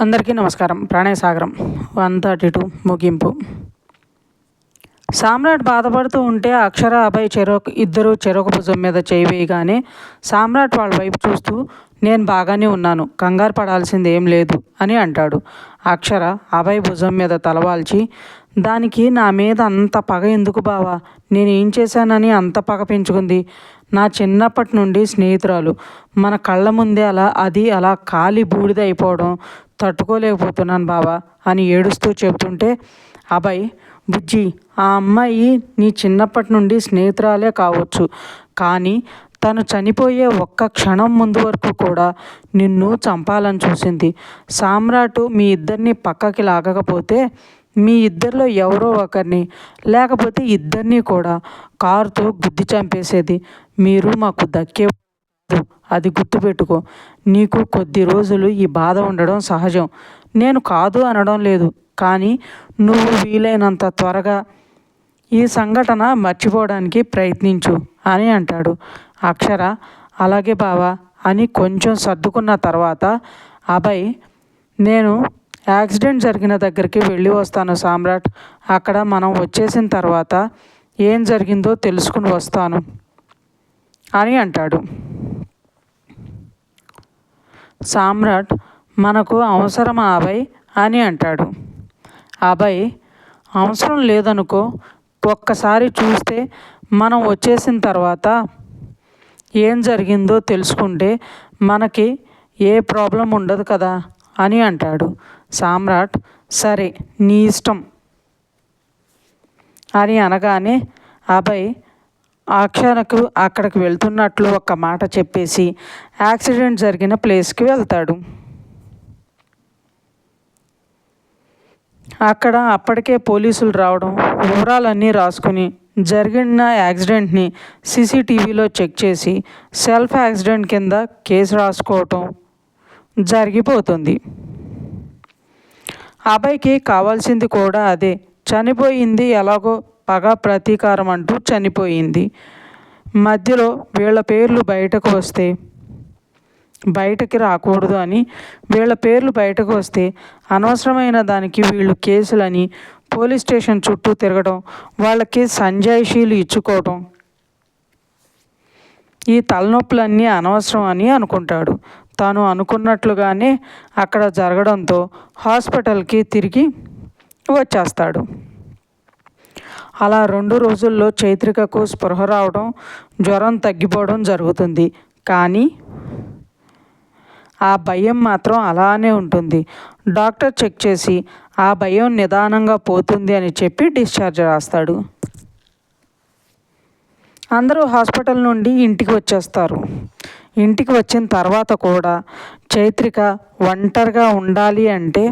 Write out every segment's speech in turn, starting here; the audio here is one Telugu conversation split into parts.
అందరికీ నమస్కారం. ప్రణయసాగరం వన్ థర్టీ టూ ముగింపు. సామ్రాట్ బాధపడుతూ ఉంటే అక్షర అభయ్ చెరొక ఇద్దరు చెరొక భుజం మీద చేయి వేయగానే సామ్రాట్ వాళ్ళ వైపు చూస్తూ నేను బాగానే ఉన్నాను కంగారు పడాల్సింది ఏం లేదు అని అంటాడు. అక్షర అభయ్ భుజం మీద తలవాల్చి దానికి నా మీద అంత పగ ఎందుకు బావా? నేను ఏం చేశానని అంత పగ పెంచుకుంది. నా చిన్నప్పటి నుండి స్నేహితురాలు. మన కళ్ళ ముందే అలా అది అలా కాలి బూడిద అయిపోవడం తట్టుకోలేకపోతున్నాను బావా అని ఏడుస్తూ చెబుతుంటే అభయ్ బుజ్జి ఆ అమ్మాయి నీ చిన్నప్పటి నుండి స్నేహితురాలే కావచ్చు కానీ తను చనిపోయే ఒక్క క్షణం ముందు వరకు కూడా నిన్ను చంపాలని చూసింది. సామ్రాట్ మీ ఇద్దరిని పక్కకి లాగకపోతే మీ ఇద్దరిలో ఎవరో ఒకరిని లేకపోతే ఇద్దరిని కూడా కారుతో గుద్ది చంపేసేది. మీరు మాకు దక్కే అది గుర్తుపెట్టుకో. నీకు కొద్ది రోజులు ఈ బాధ ఉండడం సహజం. నేను కాదు అనడం లేదు కానీ నువ్వు వీలైనంత త్వరగా ఈ సంఘటన మర్చిపోవడానికి ప్రయత్నించు అని అంటాడు. అక్షర అలాగే బావా అని కొంచెం సర్దుకున్న తర్వాత అభయ్ నేను యాక్సిడెంట్ జరిగిన దగ్గరికి వెళ్ళి వస్తాను సామ్రాట్. అక్కడ మనం వచ్చేసిన తర్వాత ఏం జరిగిందో తెలుసుకుని వస్తాను అని అంటాడు. సామ్రాట్ మనకు అవసరమా అభయ్? అని అంటాడు. అభయ్ అవసరం లేదనుకో ఒక్కసారి చూస్తే మనం వచ్చేసిన తర్వాత ఏం జరిగిందో తెలుసుకుంటే మనకి ఏ ప్రాబ్లం ఉండదు కదా? అని అంటాడు. సామ్రాట్ సరే నీ ఇష్టం. అని అనగానే అభయ్ అక్షరకు అక్కడికి వెళ్తున్నట్లు ఒక మాట చెప్పేసి యాక్సిడెంట్ జరిగిన ప్లేస్కి వెళ్తాడు. అక్కడ అప్పటికే పోలీసులు రావడం వివరాలన్నీ రాసుకుని జరిగిన యాక్సిడెంట్ని సీసీటీవీలో చెక్ చేసి సెల్ఫ్ యాక్సిడెంట్ కింద కేసు రాసుకోవటం జరిగిపోతుంది. అబ్బాయికి కావాల్సింది కూడా అదే. చనిపోయింది ఎలాగో పగ ప్రతీకారం అంటూ చనిపోయింది. మధ్యలో వీళ్ళ పేర్లు బయటకు వస్తే బయటకి రాకూడదు అని వీళ్ళ పేర్లు బయటకు వస్తే అనవసరమైన దానికి వీళ్ళు కేసులని పోలీస్ స్టేషన్ చుట్టూ తిరగడం వాళ్ళకి సంజాయిషీలు ఇచ్చుకోవడం ఈ తలనొప్పులన్నీ అనవసరం అని అనుకుంటాడు. తాను అనుకున్నట్లుగానే అక్కడ జరగడంతో హాస్పిటల్కి తిరిగి వచ్చేస్తాడు. అలా రెండు రోజుల్లో చైత్రికకు స్పృహ రావడం జ్వరం తగ్గిపోవడం జరుగుతుంది. కానీ ఆ భయం మాత్రం అలానే ఉంటుంది. డాక్టర్ చెక్ చేసి ఆ భయం నిదానంగా పోతుంది అని చెప్పి డిశ్చార్జ్ రాస్తాడు. అందరూ హాస్పిటల్ నుండి ఇంటికి వచ్చేస్తారు. ఇంటికి వచ్చిన తర్వాత కూడా చైత్రిక ఒంటరిగా ఉండాలి అంటే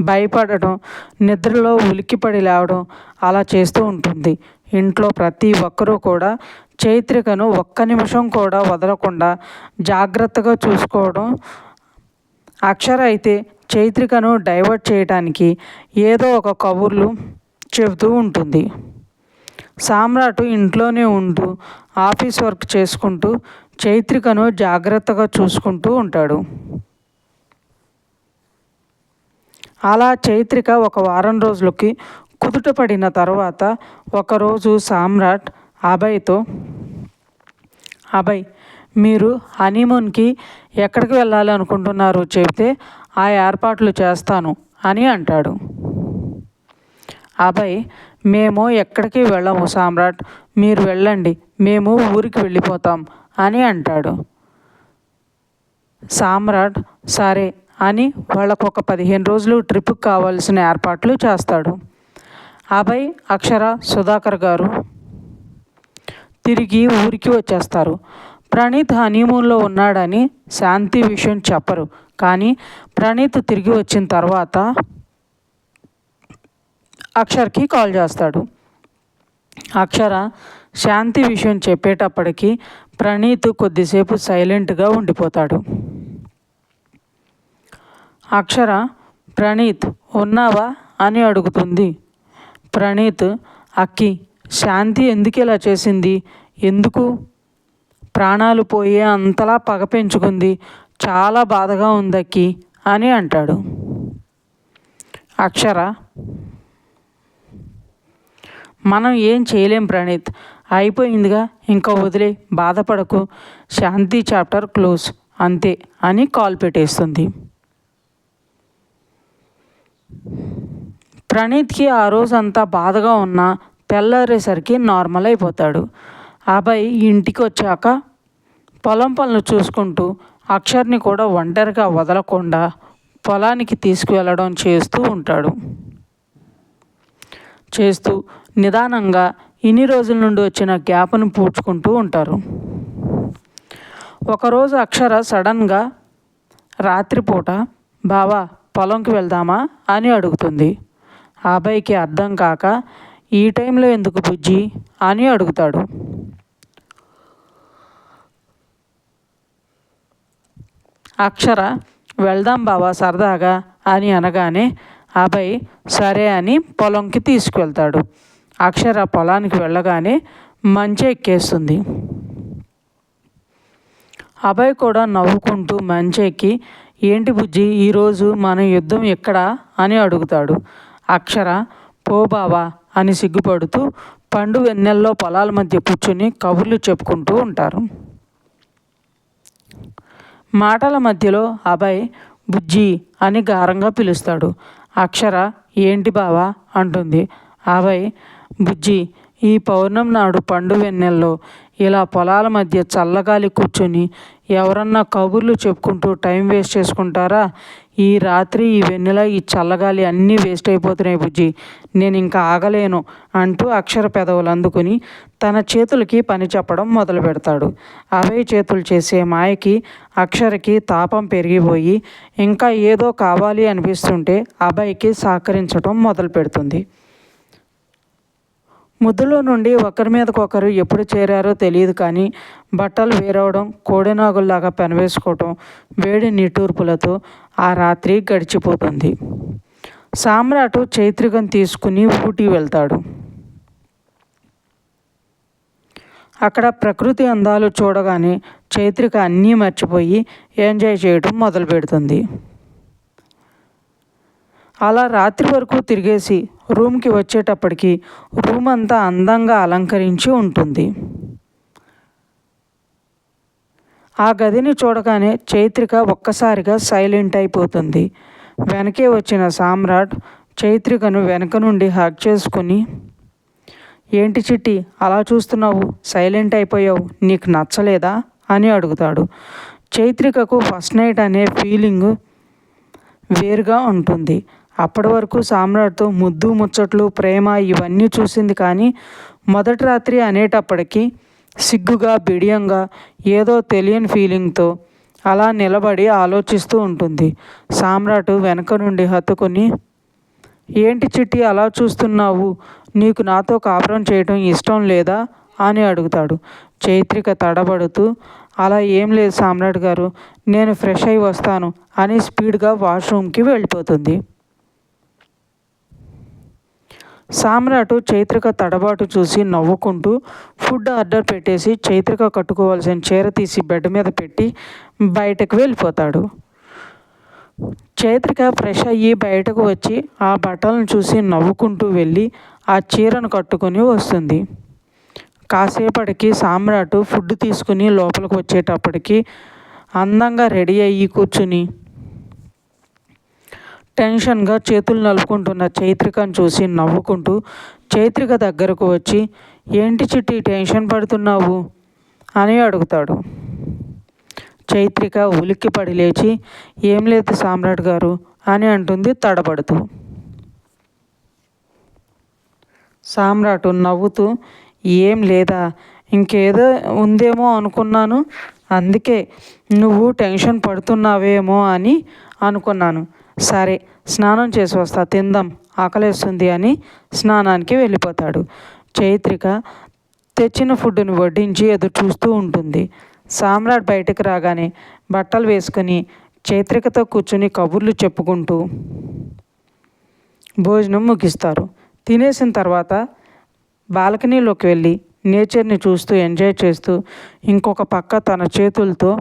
భయపడటం నిద్రలో ఉలిక్కిపడి లేవడం అలా చేస్తూ ఉంటుంది. ఇంట్లో ప్రతి ఒక్కరూ కూడా చైత్రికను ఒక్క నిమిషం కూడా వదలకుండా జాగ్రత్తగా చూసుకోవడం. అక్షర అయితే చైత్రికను డైవర్ట్ చేయడానికి ఏదో ఒక కబుర్లు చెబుతూ ఉంటుంది. సామ్రాట్ ఇంట్లోనే ఉంటూ ఆఫీస్ వర్క్ చేసుకుంటూ చైత్రికను జాగ్రత్తగా చూసుకుంటూ ఉంటాడు. అలా చైత్రిక ఒక వారం రోజులకి కుదుటపడిన తర్వాత ఒకరోజు సామ్రాట్ అభయ్తో అభయ్ మీరు హనీమూన్కి ఎక్కడికి వెళ్ళాలి అనుకుంటున్నారు? చెబితే ఆ ఏర్పాట్లు చేస్తాను అని అంటాడు. అభయ్ మేము ఎక్కడికి వెళ్ళము సామ్రాట్ మీరు వెళ్ళండి మేము ఊరికి వెళ్ళిపోతాం అని అంటాడు. సామ్రాట్ సరే అని వాళ్ళకు ఒక పదిహేను రోజులు ట్రిప్కి కావాల్సిన ఏర్పాట్లు చేస్తాడు. అభయ్ అక్షర సుధాకర్ గారు తిరిగి ఊరికి వచ్చేస్తారు. ప్రణీత్ హనీమూన్లో ఉన్నాడని శాంతి విషయం చెప్పరు. కానీ ప్రణీత్ తిరిగి వచ్చిన తర్వాత అక్షర్కి కాల్ చేస్తాడు. అక్షర శాంతి విషయం చెప్పేటప్పటికి ప్రణీత్ కొద్దిసేపు సైలెంట్గా ఉండిపోతాడు. అక్షర ప్రణీత్ ఉన్నావా అని అడుగుతుంది. ప్రణీత్ అక్కి శాంతి ఎందుకు ఇలా చేసింది? ఎందుకు? ప్రాణాలు పోయే అంతలా పగ పెంచుకుంది. చాలా బాధగా ఉంది అక్కి అని అంటాడు. అక్షర మనం ఏం చేయలేం ప్రణీత్. అయిపోయిందిగా ఇంకా వదిలే బాధపడకు. Shanti chapter close. అంతే అని కాల్ పెట్టేస్తుంది. ప్రణీత్కి ఆ రోజంతా బాధగా ఉన్నా తెల్లారేసరికి నార్మల్ అయిపోతాడు. అబ్బాయి ఇంటికి వచ్చాక పొలం పనులు చూసుకుంటూ అక్షర్ని కూడా ఒంటరిగా వదలకుండా పొలానికి తీసుకువెళ్ళడం చేస్తూ ఉంటాడు. చేస్తూ నిదానంగా ఇన్ని రోజుల నుండి వచ్చిన గ్యాప్ను పూడ్చుకుంటూ ఉంటారు. ఒకరోజు అక్షర సడన్గా రాత్రిపూట బావా పొలంకి వెళ్దామా అని అడుగుతుంది. అబ్బాయికి అర్థం కాక ఈ టైంలో ఎందుకు బుజ్జి? అని అడుగుతాడు. అక్షర వెళ్దాం బావా సరదాగా అని అనగానే అబ్బాయి సరే అని పొలంకి తీసుకువెళ్తాడు. అక్షర పొలానికి వెళ్ళగానే మంచి ఎక్కేస్తుంది. అభయ్ కూడా నవ్వుకుంటూ మంచి ఎక్కి ఏంటి బుజ్జి ఈరోజు మన యుద్ధం ఎక్కడా అని అడుగుతాడు. అక్షర పో బావా అని సిగ్గుపడుతూ పండు వెన్నెల్లో పొలాల మధ్య కూర్చుని కబుర్లు చెప్పుకుంటూ ఉంటారు. మాటల మధ్యలో అభయ్ బుజ్జి అని గారంగా పిలుస్తాడు. అక్షర ఏంటి బావా అంటుంది. అభయ్ బుజ్జి ఈ పౌర్ణం నాడు పండు వెన్నెల్లో ఇలా పొలాల మధ్య చల్లగాలి కూర్చొని ఎవరన్నా కబుర్లు చెప్పుకుంటూ టైం వేస్ట్ చేసుకుంటారా? ఈ రాత్రి ఈ వెన్నెల ఈ చల్లగాలి అన్నీ వేస్ట్ అయిపోతున్నాయి బుజ్జి. నేను ఇంకా ఆగలేను అంటూ అక్షర పెదవులు అందుకుని తన చేతులకి పని చెప్పడం మొదలు పెడతాడు. అవే చేతులు చేసే మాయకి అక్షరకి తాపం పెరిగిపోయి ఇంకా ఏదో కావాలి అనిపిస్తుంటే అబ్బాయికి సహకరించడం మొదలు పెడుతుంది. ముద్దులో నుండి ఒకరి మీదకొకరు ఒకరు ఎప్పుడు చేరారో తెలియదు కానీ బట్టలు వేరవడం కోడినాగుల్లాగా పెనవేసుకోవటం వేడి నిట్టూర్పులతో ఆ రాత్రి గడిచిపోతుంది. సామ్రాటు చైత్రికం తీసుకుని ఊటీ వెళ్తాడు. అక్కడ ప్రకృతి అందాలు చూడగానే చైత్రిక అన్నీ మర్చిపోయి ఎంజాయ్ చేయడం మొదలు పెడుతుంది అలా రాత్రి వరకు తిరిగేసి రూమ్కి వచ్చేటప్పటికి రూమ్ అంతా అందంగా అలంకరించి ఉంటుంది. ఆ గదిని చూడగానే చైత్రిక ఒక్కసారిగా సైలెంట్ అయిపోతుంది. వెనకే వచ్చిన సామ్రాట్ చైత్రికను వెనక నుండి హక్ చేసుకుని ఏంటి చిట్టి అలా చూస్తున్నావు? సైలెంట్ అయిపోయావు? నీకు నచ్చలేదా? అని అడుగుతాడు. చైత్రికకు ఫస్ట్ నైట్ అనే ఫీలింగ్ వేరుగా ఉంటుంది. అప్పటి వరకు సామ్రాట్తో ముద్దు ముచ్చట్లు ప్రేమ ఇవన్నీ చూసింది కానీ మొదటి రాత్రి అనేటప్పటికీ సిగ్గుగా బిడియంగా ఏదో తెలియని ఫీలింగ్తో అలా నిలబడి ఆలోచిస్తూ ఉంటుంది. సామ్రాట్ వెనక నుండి హత్తుకొని ఏంటి చిట్టి అలా చూస్తున్నావు? నీకు నాతో కాపురం చేయటం ఇష్టం లేదా? అని అడుగుతాడు. చైత్రిక తడబడుతూ అలా ఏం లేదు సామ్రాట్ గారు నేను ఫ్రెష్ అయి వస్తాను అని స్పీడ్గా వాష్రూమ్కి వెళ్ళిపోతుంది. సామ్రాటు చైత్రిక తడబాటు చూసి నవ్వుకుంటూ ఫుడ్ ఆర్డర్ పెట్టేసి చైత్రిక కట్టుకోవాల్సిన చీర తీసి బెడ్ మీద పెట్టి బయటకు వెళ్ళిపోతాడు. చైత్రిక ఫ్రెష్ అయ్యి బయటకు వచ్చి ఆ బట్టలను చూసి నవ్వుకుంటూ వెళ్ళి ఆ చీరను కట్టుకొని వస్తుంది. కాసేపటికి సామ్రాట్ ఫుడ్ తీసుకుని లోపలికి వచ్చేటప్పటికి అందంగా రెడీ అయ్యి కూర్చుని టెన్షన్గా చేతులు నలుపుకుంటున్న చైత్రికను చూసి నవ్వుకుంటూ చైత్రిక దగ్గరకు వచ్చి ఏంటి చిట్టి టెన్షన్ పడుతున్నావు? అని అడుగుతాడు. చైత్రిక ఉలిక్కి పడి లేచి ఏం లేదు సామ్రాట్ గారు అని అంటుంది తడబడుతూ. సామ్రాట్ నవ్వుతూ ఏం లేదా? ఇంకేదో ఉందేమో అనుకున్నాను. అందుకే నువ్వు టెన్షన్ పడుతున్నావేమో అని అనుకున్నాను. సరే స్నానం చేసి వస్తా తిందాం ఆకలేస్తుంది అని స్నానానికి వెళ్ళిపోతాడు. చైత్రిక తెచ్చిన ఫుడ్ను వడ్డించి ఎదురు చూస్తూ ఉంటుంది. సామ్రాట్ బయటకు రాగానే బట్టలు వేసుకుని చైత్రికతో కూర్చుని కబుర్లు చెప్పుకుంటూ భోజనం ముగిస్తారు. తినేసిన తర్వాత బాల్కనీలోకి వెళ్ళి నేచర్ని చూస్తూ ఎంజాయ్ చేస్తూ ఇంకొక పక్క తన చేతులతో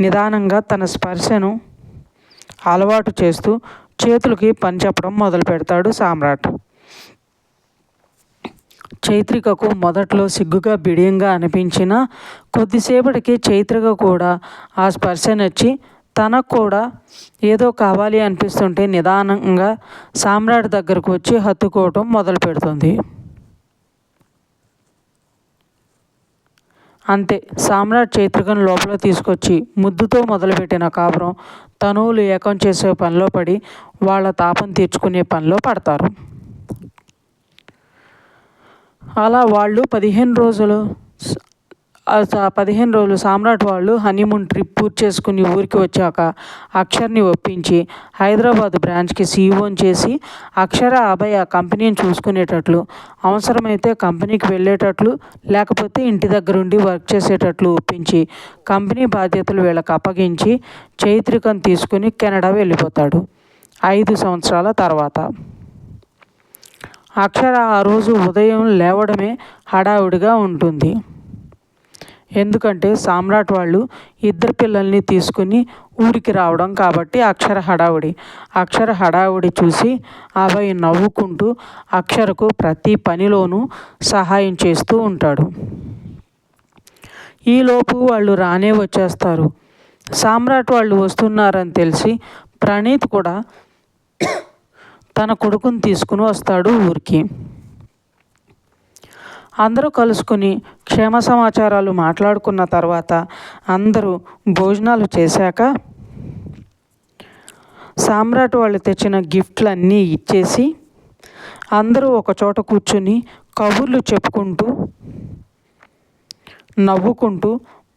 నిదానంగా తన స్పర్శను అలవాటు చేస్తూ చేతులకి పని చెప్పడం మొదలు పెడతాడు సామ్రాట్. చైత్రికకు మొదట్లో సిగ్గుగా బిడియంగా అనిపించిన కొద్దిసేపటికి చైత్రిక కూడా ఆ స్పర్శ నచ్చి తనకు కూడా ఏదో కావాలి అనిపిస్తుంటే నిదానంగా సామ్రాట్ దగ్గరకు వచ్చి హత్తుకోవటం మొదలు పెడుతుంది అంతే. సామ్రాట్ చైత్రికను లోపల తీసుకొచ్చి ముద్దుతో మొదలుపెట్టిన కాపురం తనువులు ఏకం చేసే పనిలో పడి వాళ్ళ తాపం తీర్చుకునే పనిలో పడతారు. అలా వాళ్ళు పదిహేను రోజులు పదిహేను రోజులు సామ్రాట్ వాళ్ళు హనీమూన్ ట్రిప్ పూర్తి చేసుకుని ఊరికి వచ్చాక అక్షర్ని ఒప్పించి హైదరాబాద్ బ్రాంచ్కి సీఈఓని చేసి అక్షర అభయ కంపెనీని చూసుకునేటట్లు అవసరమైతే కంపెనీకి వెళ్ళేటట్లు లేకపోతే ఇంటి దగ్గరుండి వర్క్ చేసేటట్లు ఒప్పించి కంపెనీ బాధ్యతలు వీళ్ళకి అప్పగించి చైత్రికను తీసుకుని కెనడా వెళ్ళిపోతాడు. ఐదు సంవత్సరాల తర్వాత. అక్షర ఆ రోజు ఉదయం లేవడమే హడావుడిగా ఉంటుంది. ఎందుకంటే సామ్రాట్ వాళ్ళు ఇద్దరు పిల్లల్ని తీసుకుని ఊరికి రావడం కాబట్టి అక్షర హడావుడి. అక్షర హడావుడి చూసి అభయ్ నవ్వుకుంటూ అక్షరకు ప్రతి పనిలోనూ సహాయం చేస్తూ ఉంటాడు. ఈలోపు వాళ్ళు రానే వచ్చేస్తారు. సామ్రాట్ వాళ్ళు వస్తున్నారని తెలిసి ప్రణీత్ కూడా తన కొడుకుని తీసుకుని వస్తాడు ఊరికి. అందరూ కలుసుకుని క్షేమ సమాచారాలు మాట్లాడుకున్న తర్వాత అందరూ భోజనాలు చేశాక సామ్రాట్ వాళ్ళు తెచ్చిన గిఫ్ట్లన్నీ ఇచ్చేసి అందరూ ఒక చోట కూర్చుని కబుర్లు చెప్పుకుంటూ నవ్వుకుంటూ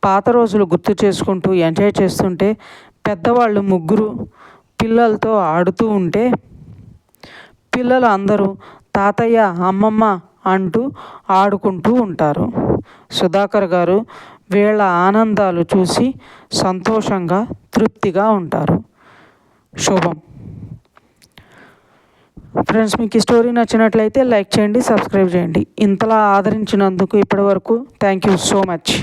పాత రోజులు గుర్తు చేసుకుంటూ ఎంజాయ్ చేస్తుంటే పెద్దవాళ్ళు ముగ్గురు పిల్లలతో ఆడుతూ ఉంటే పిల్లలు అందరూ తాతయ్య అమ్మమ్మ అంటూ ఆడుకుంటూ ఉంటారు. సుధాకర్ గారు వీళ్ళ ఆనందాలు చూసి సంతోషంగా తృప్తిగా ఉంటారు. శుభం. ఫ్రెండ్స్ మీకు ఈ స్టోరీ నచ్చినట్లయితే లైక్ చేయండి సబ్స్క్రైబ్ చేయండి. ఇంతలా ఆదరించినందుకు ఇప్పటివరకు థ్యాంక్ యూ సో మచ్.